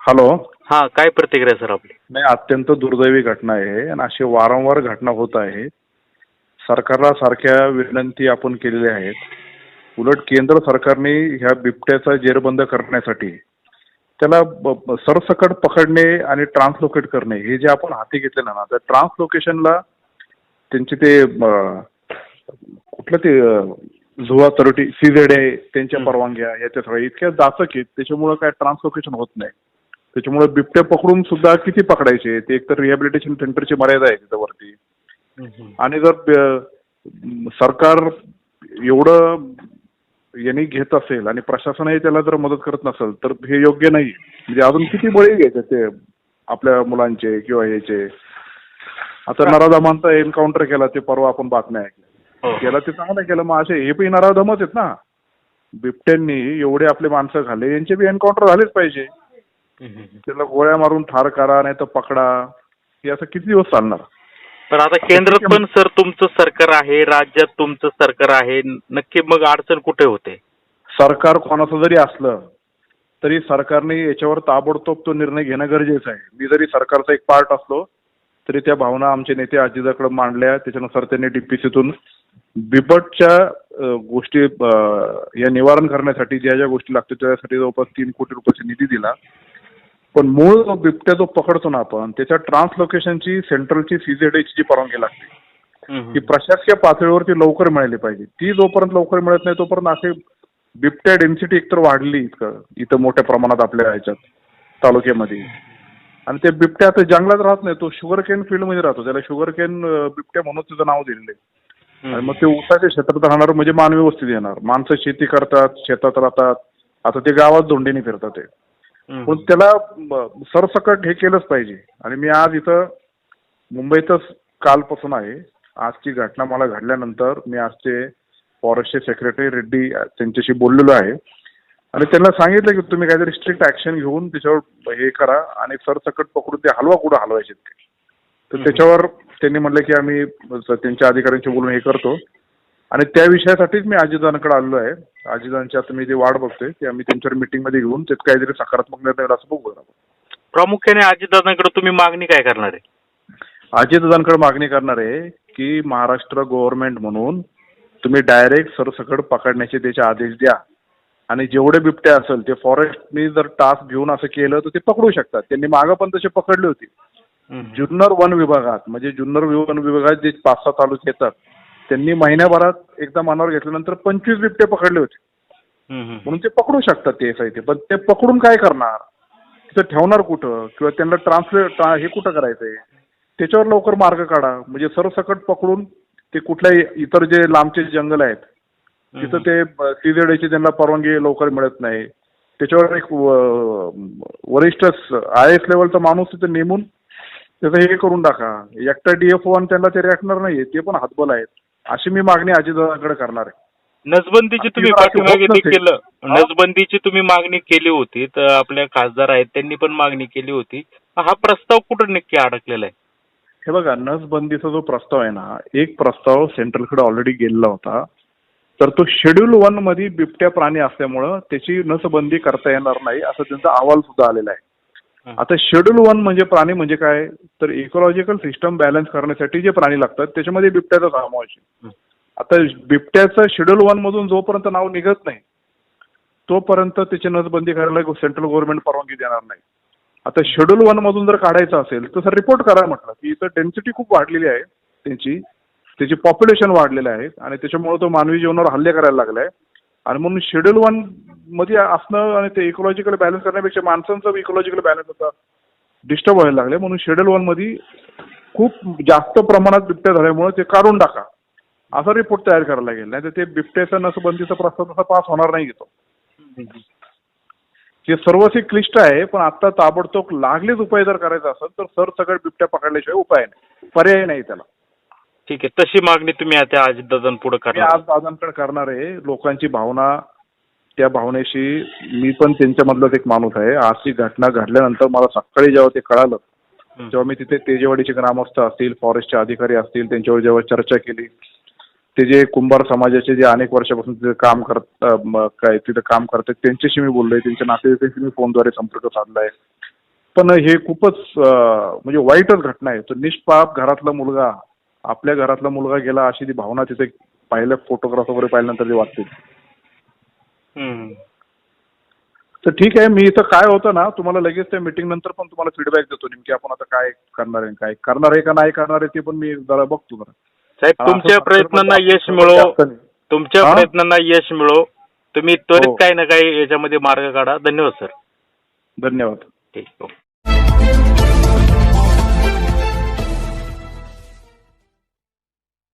Hello हा काय प्रतिक्रिया सर आपली? नाही अत्यंत दुर्दैवी घटना आहे आणि अशी वारंवार घटना होत आहे. सरकारला सारख्या विनंती आपण केलेल्या आहेत. उलट केंद्र सरकारने ह्या बिबट्याचा जेरबंद करण्यासाठी त्याला सरसकट पकडणे आणि ट्रान्सलोकेट करणे हे जे आपण हाती घेतलेलं ना त्या ट्रान्सलोकेशनला त्यांचे ते कुठलं ते झुवा अथॉरिटी सीझेड आहे त्यांच्या. परवानग्या याच्या सगळ्या इतक्या जाचक आहेत त्याच्यामुळं काय ट्रान्सलोकेशन होत नाही. त्याच्यामुळे बिबटे पकडून सुद्धा किती पकडायचे? ते एक तर रिहॅबिलिटेशन सेंटरची मर्यादा आहे तिथं वरती. आणि जर सरकार एवढं यांनी घेत असेल आणि प्रशासनही त्याला जर मदत करत नसेल तर हे योग्य नाही म्हणजे अजून किती बळी घ्यायचे ते आपल्या मुलांचे किंवा याचे आता नराधमांचा एन्काउंटर केला ते परवा आपण बातम्या ऐकल्या. हो. केला ते चांगलं केलं मग असे हे बी नराधमच आहेत ना. बिबट्यांनी एवढे आपले माणसं खाल्ले यांचे बी एन्काउंटर झालेच पाहिजे. त्याला गोळ्या मारून ठार करा नाही तर पकडा. हे असं किती दिवस चालणार? पण आता केंद्रात पण सर तुमचं सरकार आहे राज्यात तुमचं सरकार आहे. नक्की मग अडचण कुठे होते? सरकार कोणाचं जरी असलं तरी सरकारने याच्यावर ताबडतोब तो निर्णय घेणं गरजेचं आहे. मी जरी सरकारचा एक पार्ट असलो तरी त्या भावना आमचे नेते अजिताकडे मांडल्या. त्याच्यानुसार त्यांनी डीपीसीतून बिबटच्या गोष्टी या निवारण करण्यासाठी ज्या ज्या गोष्टी लागतात त्यासाठी जवळपास तीन कोटी रुपयाचा निधी दिला. पण मूळ जो बिबट्या जो पकडतो ना आपण त्याच्या ट्रान्सलोकेशनची सेंट्रलची सीझेडची जी परवानगी लागते. ती प्रशासकीय पातळीवरती लवकर मिळाली पाहिजे. ती जोपर्यंत लवकर मिळत नाही तोपर्यंत असे बिबट्या डेन्सिटी एकतर वाढली इतकं. इथं मोठ्या प्रमाणात आपल्या ह्याच्यात तालुक्यामध्ये. आणि ते बिबट्या आता जंगलात राहत नाही तो शुगर केन फील्डमध्ये राहतो. त्याला शुगर केन बिबट्या म्हणून तिचं नाव दिलेलं आहे. आणि मग ते ऊसाच्या क्षेत्रात राहणार म्हणजे मानवी वस्ती येणार. माणसं शेती करतात शेतात राहतात. आता ते गावात धोंडीने फिरतात ते. पण त्याला सरसकट हे केलंच पाहिजे. आणि मी आज इथं मुंबईतच कालपासून आहे. आजची घटना मला घडल्यानंतर मी आजचे फॉरेस्टचे सेक्रेटरी रेड्डी त्यांच्याशी बोललेलो आहे. आणि त्यांना सांगितलं की तुम्ही काहीतरी स्ट्रिक्ट ऍक्शन घेऊन त्याच्यावर हे करा आणि सरसकट पकडून ते हलवा कुठं हलवायचे तर. त्याच्यावर त्यांनी म्हटलं की आम्ही त्यांच्या अधिकाऱ्यांशी बोलून हे करतो. आणि त्या विषयासाठीच मी अजितांकडे आलेलो आहे. अजितांची आता मी जे वाट बघतोय की आम्ही त्यांच्यावर मीटिंगमध्ये घेऊन त्यात काहीतरी सकारात्मक निर्णय होईल असं बघू प्रामुख्याने अजितदादांकडे तुम्ही मागणी काय करणार आहे? अजितदादांकडे मागणी करणार आहे की महाराष्ट्र गव्हर्नमेंट म्हणून तुम्ही डायरेक्ट सरसकट पकडण्याचे त्याचे आदेश द्या. आणि जेवढे बिबटे असेल ते फॉरेस्टनी जर टास्क घेऊन असं केलं तर ते पकडू शकतात. त्यांनी मागं पण तसे पकडले होते. जुन्नर वन विभागात म्हणजे जुन्नर वन विभागात जे पाच सहा तालुके येतात त्यांनी महिन्याभरात एकदा मनावर घेतल्यानंतर पंचवीस बिबटे पकडले होते. म्हणून ते पकडू शकतात ते एस आय ते पण ते पकडून काय करणार? तिथं ठेवणार कुठं? किंवा त्यांना ट्रान्सलेट हे कुठं करायचंय? त्याच्यावर लवकर मार्ग काढा. म्हणजे सरसकट पकडून ते कुठल्याही इतर जे लांबचे जंगल आहेत तिथं ते सीझेडची त्यांना परवानगी लवकर मिळत नाही. त्याच्यावर एक वरिष्ठ आय एस लेवलचा माणूस तिथे नेमून त्याचं हे करून टाका. एकटा डीएफ वन त्यांना ते रेटणार नाहीये ते पण हातबल आहेत. अशी मी मागणी अजितदादांकडे करणार आहे नसबंदीची तुम्ही नसेल. केलं हा? नसबंदीची तुम्ही मागणी केली होती तर आपल्या खासदार आहेत त्यांनी पण मागणी केली होती हा प्रस्ताव कुठं नक्की अडकलेला आहे हे बघा नसबंदीचा जो प्रस्ताव आहे ना एक प्रस्ताव सेंट्रलकडे ऑलरेडी गेलेला होता तर तो शेड्यूल वनमध्ये बिबट्या प्राणी असल्यामुळं त्याची नसबंदी करता येणार नाही असं त्यांचा अहवाल सुद्धा आलेला आहे. आता शेड्यूल वन म्हणजे प्राणी म्हणजे काय? तर इकोलॉजिकल सिस्टम बॅलन्स करण्यासाठी जे प्राणी लागतात त्याच्यामध्ये बिबट्याचा समावेश आहे. आता बिबट्याचं शेड्यूल वन मधून जोपर्यंत नाव निघत नाही तोपर्यंत त्याची नसबंदी करायला सेंट्रल गव्हर्नमेंट परवानगी देणार नाही. आता शेड्यूल वन मधून जर काढायचं असेल तर सर रिपोर्ट करा म्हटलं. की इथं डेन्सिटी खूप वाढलेली आहे त्यांची. त्याची पॉप्युलेशन वाढलेलं आहे. आणि त्याच्यामुळे तो मानवी जीवनावर हल्ले करायला लागलाय. आणि म्हणून शेड्यूल वन मध्ये असणं आणि ते इकोलॉजिकल बॅलन्स करण्यापेक्षा माणसांचं इकोलॉजिकल बॅलन्स आता डिस्टर्ब व्हायला लागले म्हणून शेड्यूल वनमध्ये खूप जास्त प्रमाणात बिबट्या झाल्यामुळे ते काढून टाका. असा रिपोर्ट तयार करायला लागेल नाही तर ते बिबट्याचा नसबंदीचा प्रस्ताव तसा पास होणार नाही घेतो हे सर्वस्वी क्लिष्ट आहे पण आता ताबडतोब लागलेच उपाय जर करायचा असेल तर सर सगळं बिबट्या पकडल्याशिवाय उपाय नाही. पर्याय नाही त्याला. ठीक आहे. तशी मागणी तुम्ही आता अजितदादांपुढे मी करणार आज दादांकडे करणार आहे. लोकांची भावना त्या भावनेशी मी पण त्यांच्यामधलाच एक माणूस आहे आजची घटना घडल्यानंतर मला सकाळी जेव्हा ते कळालं. जेव्हा मी तिथे तेजेवाडीचे ग्रामस्थ असतील फॉरेस्टचे अधिकारी असतील त्यांच्यावर जेव्हा चर्चा केली ते जे कुंभार समाजाचे जे अनेक वर्षापासून तिथे काम करत काय तिथे काम करतात त्यांच्याशी मी बोललोय त्यांच्या नातेवाईकांशी मी फोनद्वारे संपर्क साधलाय पण हे खूपच म्हणजे वाईटच घटना आहे तो निष्पाप घरातला मुलगा आपल्या घरातला मुलगा गेला अशी ती भावना तिथे पाहिल्या फोटोग्राफ वगैरे पाहिल्यानंतर ती वाटते. तर ठीक आहे मी इथं काय होतं ना तुम्हाला लगेच त्या मीटिंग नंतर पण तुम्हाला फीडबॅक देतो नेमकी आपण आता काय करणार आहे काय करणार आहे का नाही करणार आहे ते पण मी जरा बघतो जरा साहेब तुमच्या प्रयत्नांना यश मिळो. तुमच्या? प्रयत्नांना यश मिळो. तुम्ही त्वरित हो. काही ना काही याच्यामध्ये मार्ग काढा. धन्यवाद सर. धन्यवाद. ठीक हो.